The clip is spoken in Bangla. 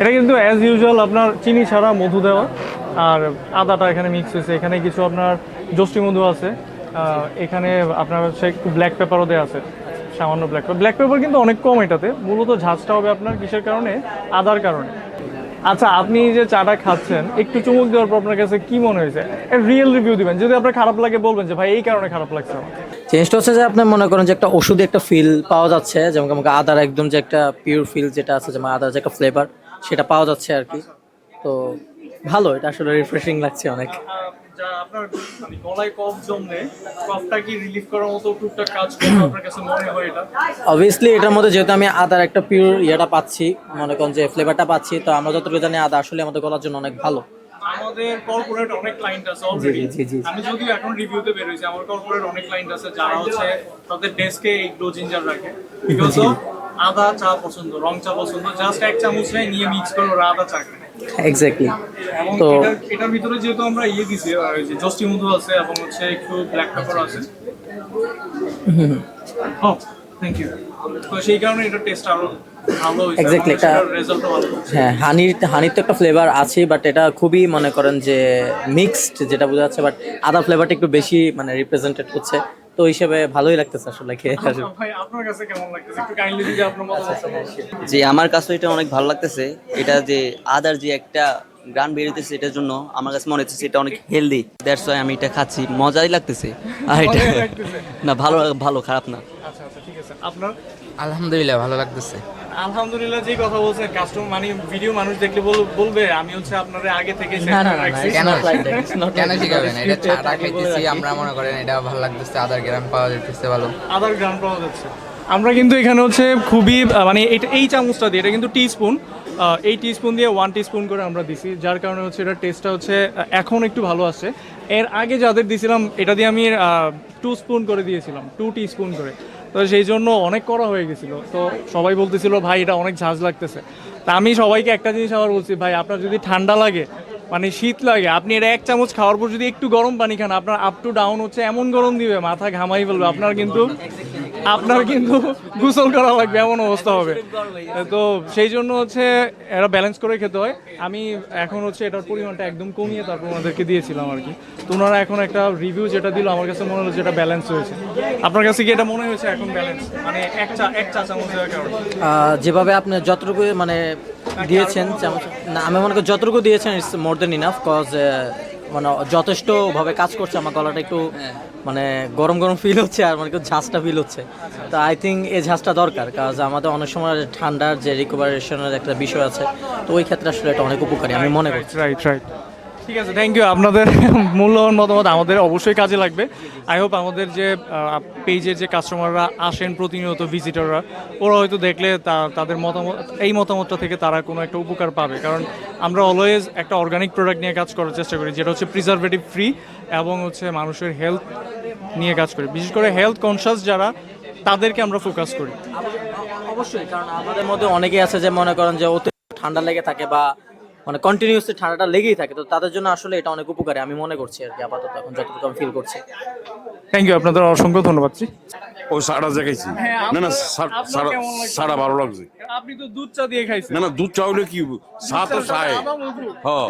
এটা কিন্তু অ্যাজ ইউজুয়াল আপনার চিনি ছাড়া মধু দেওয়া। আর আদাটা এখানে মিক্স হয়েছে। এখানে কিছু আপনার জষ্টি মধু আছে। এখানে আপনার হচ্ছে একটু ব্ল্যাক পেপারও দেওয়া আছে। সামান্য ব্ল্যাক পেপার ব্ল্যাক পেপার কিন্তু অনেক কম এটাতে। মূলত ঝাঁজটা হবে আপনার কিসের কারণে? আদার কারণে। আচ্ছা আপনি যে চাটা খাচ্ছেন, একটু চুমুক দেওয়ার পর আপনার কাছে কি মনে হয়েছে? রিয়েল রিভিউ দিবেন। যদি আপনার খারাপ লাগে, বলবেন যে, ভাই, এই কারণে খারাপ লাগছে চেঞ্জটা হচ্ছে যে, আপনি মনে করেন যে, একটা ওষুধে একটা ফিল পাওয়া যাচ্ছে, যেমন আমাকে আদার একদম যে, একটা পিওর ফিল যেটা আছে, যেমন আদার যে, একটা ফ্লেভার সেটা পাওয়া যাচ্ছে আর কি। তো ভালো, এটা আসলে রিফ্রেশিং লাগছে অনেক। যা আপনার মানে গলায় কফ জমলে কফটা কি রিলিফ করার মতো টুকটাক কাজ করবে আপনার কাছে মনে হয় এটা? অবভিয়াসলি এটার মধ্যে যেহেতু আমি আদার একটা পিওর ইয়েটা পাচ্ছি মনে করেন যে ফ্লেভারটা পাচ্ছি তো আমরা যতটুকু জানি আদা আসলে আমাদের গলার জন্য অনেক ভালো। আমাদের কর্পোরেট অনেক ক্লায়েন্ট আছে অলরেডি। আমি যদিও এখন রিভিউতে বের হয়েছি আমার কর্পোরেট অনেক ক্লায়েন্ট আছে যারা হচ্ছে তাদের ডেস্কে এই গ্লো জিঞ্জার রাখে। বিকজ আদা চা পছন্দ রং চা পছন্দ জাস্ট এক চামচ নেয় নিয়ে মিক্স করে ওরা আদা চা খায়। এক্স্যাক্টলি তো এটার ভিতরে যেহেতু আমরা ইয়ে দিছি যে জস্টি মধু আছে এবং হচ্ছে একটু ব্ল্যাক পেপার আছে। ও থ্যাংক ইউ তো সেই কারণে এটা টেস্ট আরও এটা- হ্যাঁ হানির হানির তো একটা ফ্লেভার আছে বাট এটা খুবই মনে করেন যে মিক্সড যেটা বোঝা যাচ্ছে বাট আদা ফ্লেভারটা একটু বেশি মানে রিপ্রেজেন্টেড হচ্ছে। তো হিসেবে ভালোই লাগতেছে আসলে খেয়ে ভাই আপনার কাছে কেমন লাগতেছে? একটু কাইন্ডলি যদি আপনার মতামত যে আমার কাছে এটা অনেক ভালো লাগতেছে। এটা যে আদার যে একটা গান বেরোতেছে এটার জন্য আমার কাছে মনে হচ্ছে এটা অনেক হেলদি দ্যাটস ওয়াই আমি এটা খাচ্ছি। মজাই লাগতেছে। আর এটা না ভালো ভালো খারাপ না। আচ্ছা আচ্ছা ঠিক আছে। আপনার? আলহামদুলিল্লাহ ভালো লাগতেছে। আলহামদুলিল্লাহ যে কথা বলছেন কাস্টমার মানে ভিডিও মানুষ দেখলে বলবে আমি হচ্ছে আপনাদের আগে থেকে কেন কেন শিখাবেন এটা চাটা খাইতেছি আমরা মনে করেন এটা ভালো লাগতেছে আদার গ্রাম পাওয়া যাইতেছে ভালো। আদার গ্রাম পাওয়া যাচ্ছে। আমরা কিন্তু এখানে হচ্ছে খুবই মানে এটা এই চামচটা দিয়ে এটা কিন্তু টি স্পুন এই টি স্পুন দিয়ে ওয়ান টি স্পুন করে আমরা দিছি যার কারণে হচ্ছে এটার টেস্টটা হচ্ছে এখন একটু ভালো আসছে এর আগে যাদের দিছিলাম এটা দিয়ে আমি টু স্পুন করে দিয়েছিলাম টু টি স্পুন করে। তো সেই জন্য অনেক করা হয়ে গেছিল। তো সবাই বলতেছিল, ভাই, এটা অনেক ঝাঁজ লাগতেছে। তা আমি সবাইকে একটা জিনিস আবার বলছি, ভাই, আপনার যদি ঠান্ডা লাগে মানে শীত লাগে, আপনি এটা এক চামচ খাওয়ার পর যদি একটু গরম পানি খান, আপনার আপ টু ডাউন হচ্ছে, এমন গরম দিবে, মাথা ঘামাই ফেলবে। আপনার কিন্তু আপনার কিন্তু গোসল করা লাগবে, এমন অবস্থা হবে। তো সেই জন্য হচ্ছে এরা ব্যালেন্স করে খেতে হয়। আমি এখন হচ্ছে এটার পরিমাণটা একদম কমিয়ে তারপর ওনাদেরকে দিয়েছিলাম আর কি। তো ওনারা এখন একটা রিভিউ যেটা দিল, আমার কাছে মনে হলো যেটা ব্যালেন্স হয়েছে। আপনার কাছে কি এটা মনে হয়েছে এখন ব্যালেন্স মানে এক চা এক চা চামচ যেভাবে আপনি যতটুকু মানে দিয়েছেন, চামচ না, আমি মনে করি যতটুকু দিয়েছেন it's more than enough cause মানে যথেষ্ট ভাবে কাজ করছে আমার গলাটা একটু মানে গরম গরম ফিল হচ্ছে আর মানে একটু ঝাঁজটা ফিল হচ্ছে। তো আই থিঙ্ক এই ঝাঁজটা দরকার কাজ আমাদের অনেক সময় ঠান্ডার যে রিকভারেশনের একটা বিষয় আছে তো ওই ক্ষেত্রে আসলে এটা অনেক উপকারী আমি মনে করছি। রাইট রাইট ঠিক আছে থ্যাংক ইউ আপনাদের মূল্যবান মতামত আমাদের অবশ্যই কাজে লাগবে। আই হোপ আমাদের যে পেজের যে কাস্টমাররা আসেন প্রতিনিয়ত ভিজিটররা ওরা হয়তো দেখলে তাদের মতামত, এই মতামতটা থেকে তারা কোনো একটা উপকার পাবে। কারণ আমরা অলওয়েজ একটা অর্গানিক প্রোডাক্ট নিয়ে কাজ করার চেষ্টা করি, যেটা হচ্ছে প্রিজারভেটিভ ফ্রি এবং হচ্ছে মানুষের হেলথ নিয়ে কাজ করি। বিশেষ করে হেলথ কনসাস যারা, তাদেরকে আমরা ফোকাস করি। অবশ্যই, কারণ আমাদের মধ্যে অনেকেই আছে যে মনে করেন যে অতি ঠান্ডা লেগে থাকে বা মানে কন্টিনিউসলি ঠান্ডাটা লেগেই থাকে তো তাদের জন্য আসলে এটা অনেক উপকারী আমি মনে করছি আর কি আপাতত এখন যতটুকু আমি ফিল করছি। থ্যাংক ইউ আপনাদের অসংখ্য ধন্যবাদ জি। ও সারা দেখাইছি হ্যাঁ, না না সার- ভালো লাগছে। আপনি তো দুধ চা দিয়ে খাইছেন। না না দুধ চা হলে কি চা তো চায়। হ্যাঁ।